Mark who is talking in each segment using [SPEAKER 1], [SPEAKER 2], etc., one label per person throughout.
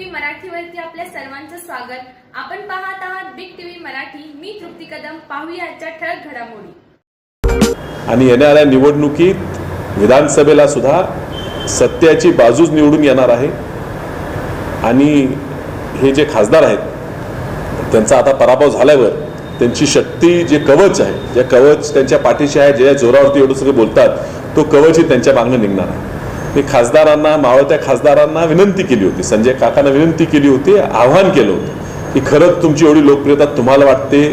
[SPEAKER 1] मराठीवरती आपल्या सर्वांचं स्वागत. आपण पाहत आहात बिग टीव्ही मराठी. मी तृप्ती कदम. पाहूया आजच्या ठळक घडामोडी.
[SPEAKER 2] आणि येणाऱ्या निवडणुकीत विधानसभेला सुद्धा सत्याची बाजूच निवडून येणार आहे. आणि हे जे खासदार आहेत त्यांचा आता पराभव झाल्यावर त्यांची शक्ती जे कवच आहे जे कवच त्यांच्या पाठीशी आहे ज्या जोरावरती एवढं सगळं बोलतात तो कवचही त्यांच्या मागणं निघणार आहे. मी खासदारांना मावळत्या खासदारांना विनंती केली होती. संजय काकांना विनंती केली होती आव्हान केलं होतं की खरंच तुमची एवढी लोकप्रियता तुम्हाला वाटते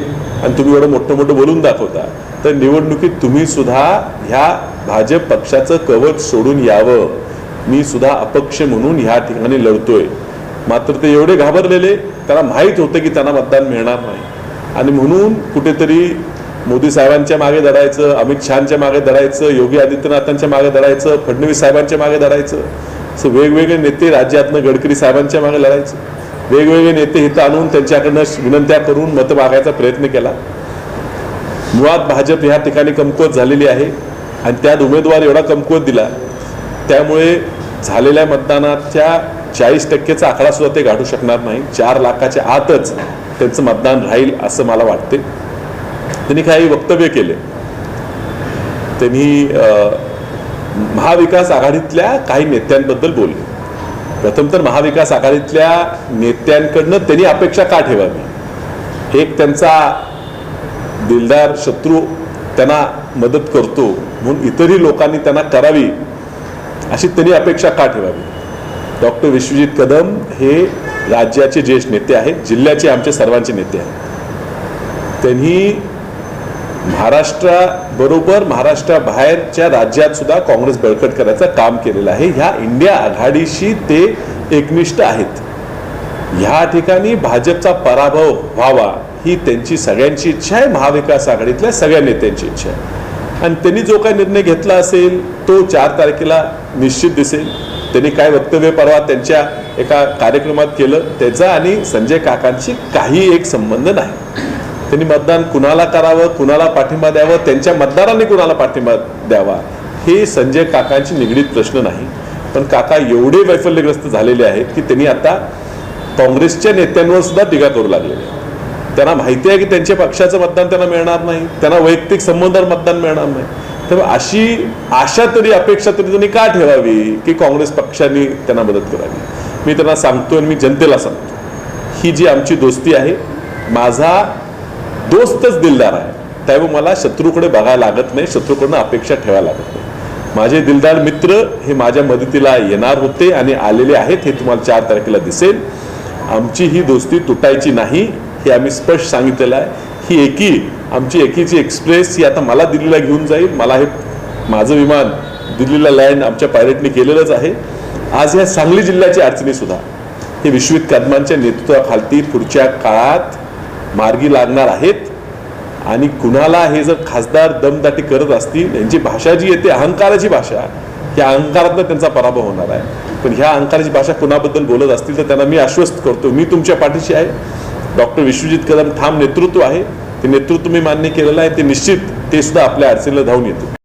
[SPEAKER 2] आणि तुम्ही एवढं मोठं मोठं बोलून दाखवता. तर निवडणुकीत तुम्ही सुद्धा ह्या भाजप पक्षाचं कवच सोडून यावं. मी सुद्धा अपक्ष म्हणून ह्या ठिकाणी लढतोय. मात्र ते एवढे घाबरलेले त्यांना माहीत होतं की त्यांना मतदान मिळणार नाही. आणि म्हणून कुठेतरी मोदी साहेबांच्या मागे धरायचं अमित शहाच्या मागे धरायचं योगी आदित्यनाथांच्या मागे धरायचं फडणवीस साहेबांच्या मागे धरायचं. असं वेगवेगळे नेते राज्यातनं गडकरी साहेबांच्या मागे लढायचं. वेगवेगळे नेते इथं आणून त्यांच्याकडनं विनंत्या करून मतं मागायचा प्रयत्न केला. मुळात भाजप ह्या ठिकाणी कमकुवत झालेली आहे आणि त्यात उमेदवार एवढा कमकुवत दिला. त्यामुळे झालेल्या मतदानाच्या चाळीस टक्केचा आकडा सुद्धा ते गाठू शकणार नाही. चार लाखाच्या आतच त्यांचं मतदान राहील असं मला वाटते त्यांनी काही वक्तव्य केले. त्यांनी महाविकास आघाडीतल्या काही नेत्यांबद्दल बोलले. प्रथम तर महाविकास आघाडीतल्या नेत्यांकडनं त्यांनी अपेक्षा का ठेवावी? एक त्यांचा दिलदार शत्रू त्यांना मदत करतो म्हणून इतरही लोकांनी त्यांना करावी अशी त्यांनी अपेक्षा का ठेवावी? डॉक्टर विश्वजित कदम हे राज्याचे ज्येष्ठ नेते आहेत जिल्ह्याचे आमचे सर्वांचे नेते आहेत. त्यांनी महाराष्ट्राबरोबर महाराष्ट्राबाहेरच्या राज्यात सुद्धा काँग्रेस बळकट करायचं काम केलेलं आहे. ह्या इंडिया आघाडीशी ते एकनिष्ठ आहेत. ह्या ठिकाणी भाजपचा पराभव व्हावा ही त्यांची सगळ्यांची इच्छा आहे. महाविकास आघाडीतल्या सगळ्या नेत्यांची इच्छा आहे. आणि त्यांनी जो काही निर्णय घेतला असेल तो चार तारखेला निश्चित दिसेल. त्यांनी काय वक्तव्य परवा त्यांच्या एका कार्यक्रमात केलं त्याचा आणि संजय काकांशी काही एक संबंध नाही. त्यांनी मतदान कुणाला करावं कुणाला पाठिंबा द्यावं त्यांच्या मतदारांनी कुणाला पाठिंबा द्यावा हे संजय काकांशी निगडीत प्रश्न नाही. पण काका एवढे वैफल्यग्रस्त झालेले आहेत की त्यांनी आता काँग्रेसच्या नेत्यांवर सुद्धा टीका करू लागलेले आहेत. त्यांना माहिती आहे की त्यांच्या पक्षाचं मतदान त्यांना मिळणार नाही त्यांना वैयक्तिक संबंधावर मतदान मिळणार नाही. तर अशी आशा तरी अपेक्षा तरी त्यांनी का ठेवावी की काँग्रेस पक्षाने त्यांना मदत करावी? मी त्यांना सांगतो आणि मी जनतेला सांगतो ही जी आमची दोस्ती आहे माझा दोस्तच दिलदार आहे. त्यामुळे मला शत्रूकडे बघायला लागत नाही शत्रूकडनं अपेक्षा ठेवायला लागत नाही. माझे दिलदार मित्र हे माझ्या मदतीला येणार होते आणि आलेले आहेत हे तुम्हाला चार तारखेला दिसेल. आमची ही दोस्ती तुटायची नाही हे आम्ही स्पष्ट सांगितलेलं आहे. ही एकी आमची एकीची एक्सप्रेस ही आता मला दिल्लीला घेऊन जाईल. मला हे माझं विमान दिल्लीला लँड आमच्या पायलटने केलेलंच आहे. आज या सांगली जिल्ह्याची अडचणी सुद्धा. हे विश्वित कदमांच्या नेतृत्वाखालती पुढच्या काळात मार्गी लागणार आहेत. आणि कुणाला हे जर खासदार दमदाटी करत असतील यांची भाषा जी येते अहंकाराची भाषा या अहंकारातनं त्यांचा पराभव होणार आहे. पण ह्या अहंकाराची भाषा कुणाबद्दल बोलत असतील तर त्यांना मी आश्वस्त करतो. मी तुमच्या पाठीशी आहे. डॉक्टर विश्वजित कदम ठाम नेतृत्व आहे. ते नेतृत्व मी मान्य केलेलं आहे. ते निश्चित ते सुद्धा आपल्या अडचणीला धावून येतो